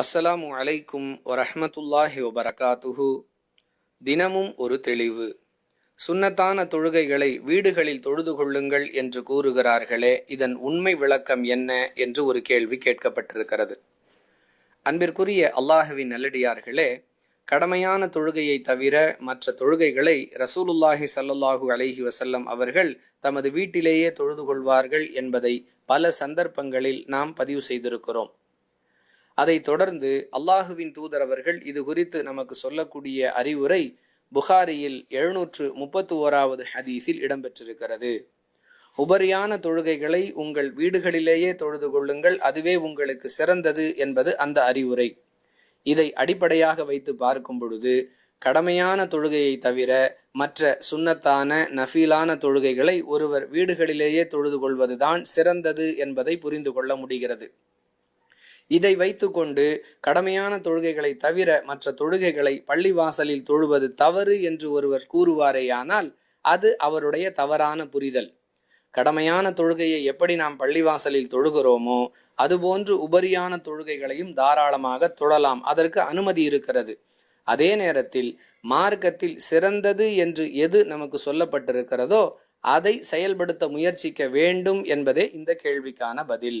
அஸ்ஸலாமு அலைக்கும் வரஹமத்துல்லாஹி வபரகாத்துஹு. தினமும் ஒரு தெளிவு. சுன்னத்தான தொழுகைகளை வீடுகளில் தொழுது கொள்ளுங்கள் என்று கூறுகிறார்களே இதன் உண்மை விளக்கம் என்ன என்று ஒரு கேள்வி கேட்கப்பட்டிருக்கிறது. அன்பிற்குரிய அல்லாஹுவின் நல்லடியார்களே கடமையான தொழுகையை தவிர மற்ற தொழுகைகளை ரசூலுல்லாஹி ஸல்லல்லாஹு அலஹி வசல்லம் அவர்கள் தமது வீட்டிலேயே தொழுது கொள்வார்கள் என்பதை பல சந்தர்ப்பங்களில் நாம் பதிவு செய்திருக்கிறோம். அதைத் தொடர்ந்து அல்லாஹுவின் தூதர் அவர்கள் இது குறித்து நமக்கு சொல்லக்கூடிய அறிவுரை புகாரியில் எழுநூற்று முப்பத்து ஓராவது ஹதீஸில் இடம்பெற்றிருக்கிறது. உபரியான தொழுகைகளை உங்கள் வீடுகளிலேயே தொழுது கொள்ளுங்கள் அதுவே உங்களுக்கு சிறந்தது என்பது அந்த அறிவுரை. இதை அடிப்படையாக வைத்து பார்க்கும் பொழுது கடமையான தொழுகையை தவிர மற்ற சுன்னத்தான நஃபீலான தொழுகைகளை ஒருவர் வீடுகளிலேயே தொழுது கொள்வதுதான் சிறந்தது என்பதை புரிந்து கொள்ள முடிகிறது. இதை வைத்துக்கொண்டு கடமையான தொழுகைகளை தவிர மற்ற தொழுகைகளை பள்ளிவாசலில் தொழுவது தவறு என்று ஒருவர் கூறுவாரேயானால் அது அவருடைய தவறான புரிதல். கடமையான தொழுகையை எப்படி நாம் பள்ளிவாசலில் தொழுகிறோமோ அதுபோன்று உபரியான தொழுகைகளையும் தாராளமாக தொழலாம். அதற்கு அனுமதி இருக்கிறது. அதே நேரத்தில் மார்க்கத்தில் சிறந்தது என்று எது நமக்கு சொல்லப்பட்டிருக்கிறதோ அதை செயல்படுத்த முயற்சிக்க வேண்டும் என்பதே இந்த கேள்விக்கான பதில்.